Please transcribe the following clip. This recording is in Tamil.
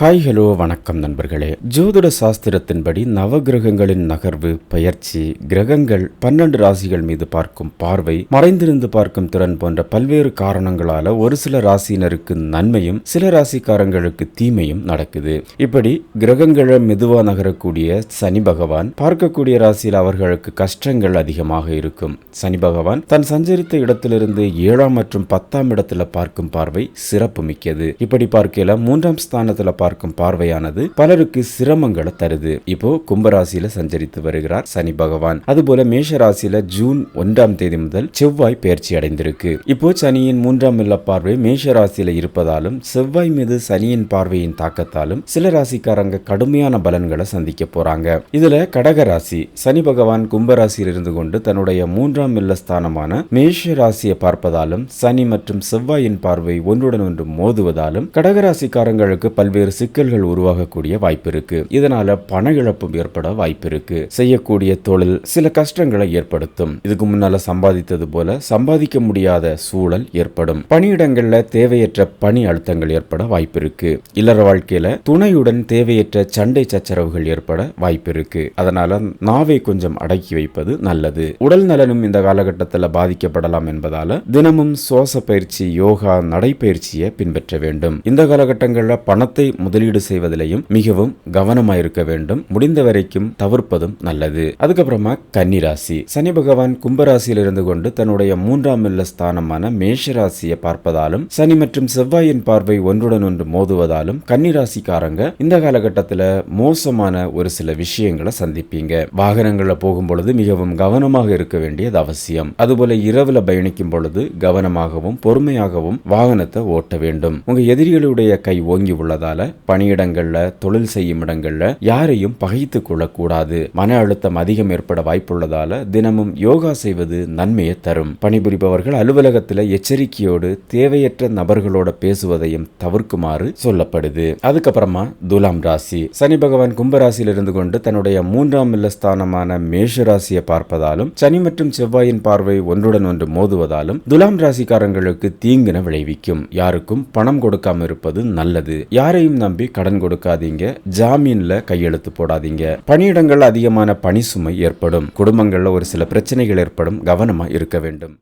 ஹாய் ஹலோ வணக்கம் நண்பர்களே. ஜோதிட சாஸ்திரத்தின்படி நவகிரகங்களின் நகர்வு பயிற்சி கிரகங்கள் பன்னெண்டு ராசிகள் மீது பார்க்கும் பார்வை மறைந்திருந்து பார்க்கும் திறன் போன்ற பல்வேறு காரணங்களால ஒரு சில ராசியினருக்கு நன்மையும் சில ராசிக்காரங்களுக்கு தீமையும் நடக்குது. இப்படி கிரகங்களை மெதுவா நகரக்கூடிய சனி பகவான் பார்க்கக்கூடிய ராசியில் அவர்களுக்கு கஷ்டங்கள் அதிகமாக இருக்கும். சனி பகவான் தன் சஞ்சரித்த இடத்திலிருந்து ஏழாம் மற்றும் பத்தாம் இடத்துல பார்க்கும் பார்வை சிறப்பு மிக்கது இப்படி பார்க்கல மூன்றாம் ஸ்தானத்துல பார்க்கும் பார்வையானது பலருக்கு சிரமங்களை தருது. இப்போ கும்பராசியில சஞ்சரித்து வருகிறார் சனி பகவான். அதுபோல மேஷ ராசியில ஜூன் ஒன்றாம் தேதி முதல் செவ்வாய் பயிற்சி அடைந்திருக்கு. இப்போ சனியின் மூன்றாம் இல்ல பார்வை மேஷ ராசியில இருப்பதாலும் செவ்வாய் மீது சனியின் பார்வையின் தாக்கத்தாலும் சில ராசிக்காரங்க கடுமையான பலன்களை சந்திக்க போறாங்க. இதுல கடக ராசி சனி பகவான் கும்பராசியில் இருந்து கொண்டு தன்னுடைய மூன்றாம் இல்ல ஸ்தானமான மேஷ ராசியை பார்ப்பதாலும் சனி மற்றும் செவ்வாயின் பார்வை ஒன்றுடன் ஒன்று மோதுவதாலும் கடகராசிக்காரங்களுக்கு பல்வேறு சிக்கல்கள் உருவாகக்கூடிய வாய்ப்பு இருக்கு இதனால பண இழப்பும் ஏற்பட வாய்ப்பு இருக்கு செய்யக்கூடிய தொழில் சில கஷ்டங்களை ஏற்படுத்தும். இதுக்கு முன்னால சம்பாதித்தது போல சம்பாதிக்க முடியாத சூழல் ஏற்படும். பணியிடங்கள்ல தேவையற்ற பணி அழுத்தங்கள் ஏற்பட வாய்ப்பு இருக்கு இல்லற வாழ்க்கையில துணையுடன் தேவையற்ற சண்டை சச்சரவுகள் ஏற்பட வாய்ப்பு இருக்கு அதனால நாவை கொஞ்சம் அடக்கி வைப்பது நல்லது. உடல் நலனும் இந்த காலகட்டத்தில் பாதிக்கப்படலாம் என்பதால தினமும் சுவாச பயிற்சி யோகா நடைப்பயிற்சியை பின்பற்ற வேண்டும். இந்த காலகட்டங்களில் பணத்தை முதலீடு செய்வதிலையும் மிகவும் கவனமாக இருக்க வேண்டும். முடிந்த வரைக்கும் தவிர்ப்பதும் நல்லது. அதுக்கப்புறமா கன்னிராசி. சனி பகவான் கும்பராசியில் இருந்து கொண்டு தன்னுடைய மூன்றாம் இல்ல ஸ்தானமான மேஷ ராசியை பார்ப்பதாலும் சனி மற்றும் செவ்வாயின் பார்வை ஒன்றுடன் ஒன்று மோதுவதாலும் கன்னிராசிக்காரங்க இந்த காலகட்டத்தில் மோசமான ஒரு சில விஷயங்களை சந்திப்பீங்க. வாகனங்களில் போகும் பொழுது மிகவும் கவனமாக இருக்க வேண்டியது அவசியம். அதுபோல இரவுல பயணிக்கும் பொழுது கவனமாகவும் பொறுமையாகவும் வாகனத்தை ஓட்ட வேண்டும். உங்க எதிரிகளுடைய கை ஓங்கி உள்ளதால பணியிடங்கள்ல தொழில் செய்யும் இடங்களில் யாரையும் பகைத்து கொள்ளக்கூடாது. மன அழுத்தம் அதிகம் ஏற்பட வாய்ப்புள்ளதால தினமும் யோகா செய்வது நன்மையை தரும். பணிபுரிபவர்கள் அலுவலகத்தில் எச்சரிக்கையோடு தேவையற்ற நபர்களோட பேசுவதையும் தவிர்க்குமாறு சொல்லப்படுது. அதுக்கப்புறமா துலாம் ராசி. சனி பகவான் கும்பராசியில் இருந்து கொண்டு தன்னுடைய மூன்றாம் இல்லஸ்தானமான மேஷ ராசியை பார்ப்பதாலும் சனி மற்றும் செவ்வாயின் பார்வை ஒன்றுடன் ஒன்று மோதுவதாலும் துலாம் ராசிக்காரங்களுக்கு தீங்கின விளைவிக்கும். யாருக்கும் பணம் கொடுக்காம இருப்பது நல்லது. யாரையும் நம்பி கடன் கொடுக்காதீங்க. ஜாமீன்ல கையெழுத்து போடாதீங்க. பணியிடங்கள் அதிகமான பணி சுமை ஏற்படும். குடும்பங்கள்ல ஒரு சில பிரச்சனைகள் ஏற்படும். கவனமா இருக்க வேண்டும்.